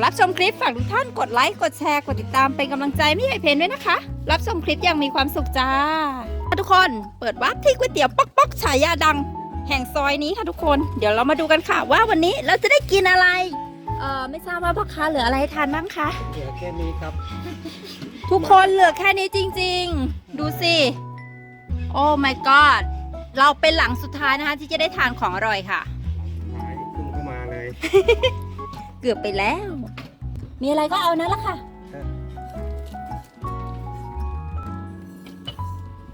รับชมคลิปฝากทุกท่านกดไลค์ กดแชร์ กดติดตามเป็นกำลังใจไม่ใหญ่เพนด้วยนะคะ รับชมคลิปอย่างมีความสุขจ้า ทุกคนเปิดวาร์ปที่ก๋วยเตี๋ยวป๊อกป๊อกฉายาดัง แห่งซอยนี้ค่ะทุกคน เดี๋ยวเรามาดูกันค่ะว่าวันนี้เราจะได้กินอะไร เออไม่ทราบว่าพ่อค้าเหลืออะไรให้ทานบ้างคะ เหลือแค่นี้ครับ ทุกคนเหลือแค่นี้จริง ๆ ดูสิ โอ้ my god เราเป็นหลังสุดท้ายนะคะ ที่จะได้ทานของอร่อยค่ะหายขึ้นเข้ามาเลย เกือบไปแล้ว มีอะไรก็เอานั่นละค่ะครับ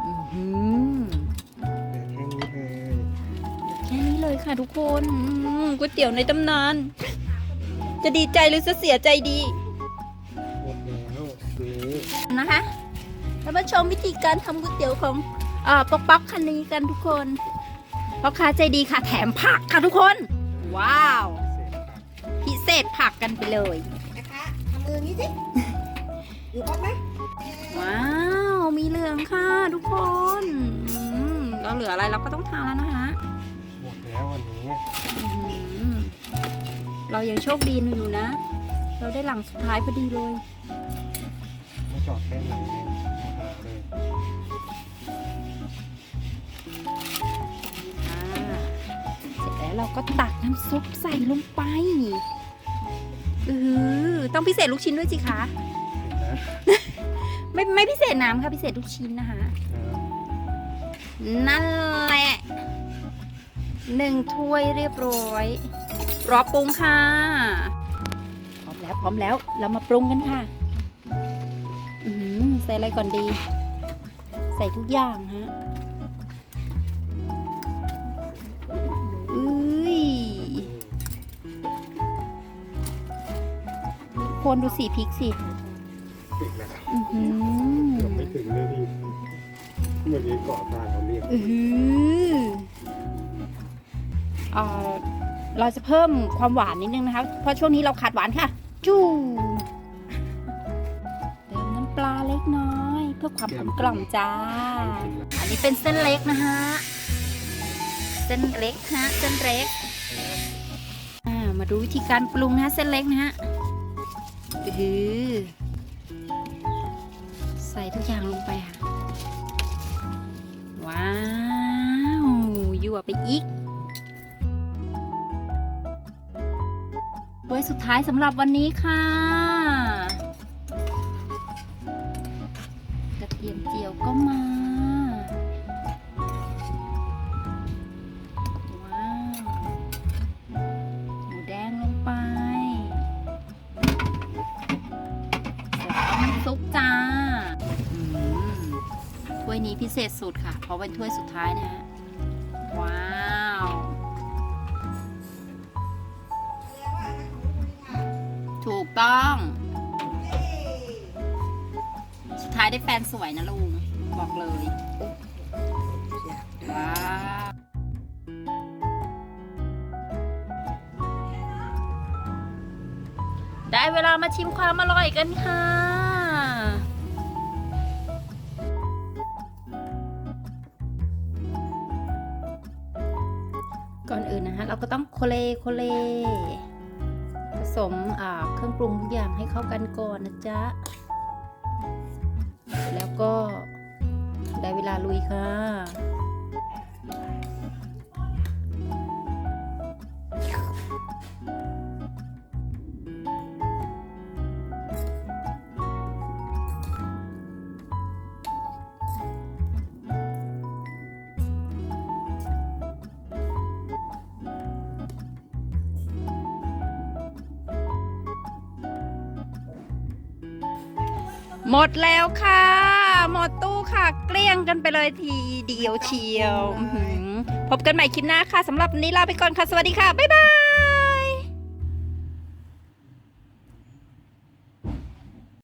อื้อหือเหลือแค่นี้เลยแค่นี้เลยค่ะทุกคนอืมก๋วยเตี๋ยวในตำนาน จะดีใจหรือจะเสียใจดี หมดแล้วนี้นะคะเรามาชมวิธีการทำก๋วยเตี๋ยวของเอ่อป๊อกป๊อกคันนี้กันทุกคนพ่อค้าใจดีค่ะ แถมผักค่ะทุกคน ว้าวเศษผักพิ เศษผักกันไปเลยนะคะทำมืออย่างนี้สิอยู่ครบไหมว้าว มีเหลืองค่ะทุกคนอืมเราเหลืออะไรเราก็ต้องทานแล้วนะคะหมดแล้ววันนี้อื้อหือเรายังโชคดีอยู่นะ เราได้หลังสุดท้ายพอดีเลยไม่จอดแค่ไหนเลยมาหาเลยอ่าเสร็จแล้วเราก็ตักน้ำซุปใส่ลงไป เออต้องพิเศษลูกชิ้นด้วยสิคะเห็นนะไม่ไม่พิเศษน้ำค่ะพิเศษลูกชิ้นนะคะเออนั่นแหละหนึ่งถ้วยเรียบร้อย รอปรุงค่ะ พร้อมแล้วพร้อมแล้วเรามาปรุงกันค่ะ อืมใส่อะไรก่อนดี ใส่ทุกอย่างฮะ คนดูสีพริกสิปิดแล้วอือหืเกือบอไม่ถึงเลยพี่เมื่อกี้เกาะทางเขาเรียกอือหือเอ่อเราจะเพิ่มความหวานนิดนึงนะคะ เพราะช่วงนี้เราขาดหวานค่ะ จูเติมน้ำปลาเล็กน้อย เพื่อความกลมกล่อมจ้า อันนี้เป็นเส้นเล็กนะฮะ เส้นเล็กฮะ เส้นเล็ก อ่า มาดูวิธีการปรุงนะฮะ เส้นเล็กนะฮะ อือใส่ทุกอย่างลงไปค่ะ ว้าว ยั่วไปอีกถ้วยสุดท้ายสำหรับวันนี้ค่ะ กระเทียมเจียวก็มา ซุปจ้าถ้วยนี้พิเศษสุดค่ะ เพราะเป็นถ้วยสุดท้ายนะฮะ ว้าวถูกต้อง สุดท้ายได้แฟนสวยนะลุง บอกเลย ว้าวได้เวลามาชิมความอร่อยกันค่ะ นอื่นะฮะเราก็ต้องโคเลโคเลผสมเครื่องปรุงทุกอย่างให้เข้ากันก่อนนะจ๊ะ แล้วก็ได้เวลาลุยค่ะ หมดแล้วค่ะ หมดตู้ค่ะ เกลี้ยงกันไปเลยทีเดียวเชียวอื้อหือพบกันใหม่คลิปหน้าค่ะสำหรับวันนี้ลาไปก่อนค่ะ สวัสดีค่ะ บ๊ายบาย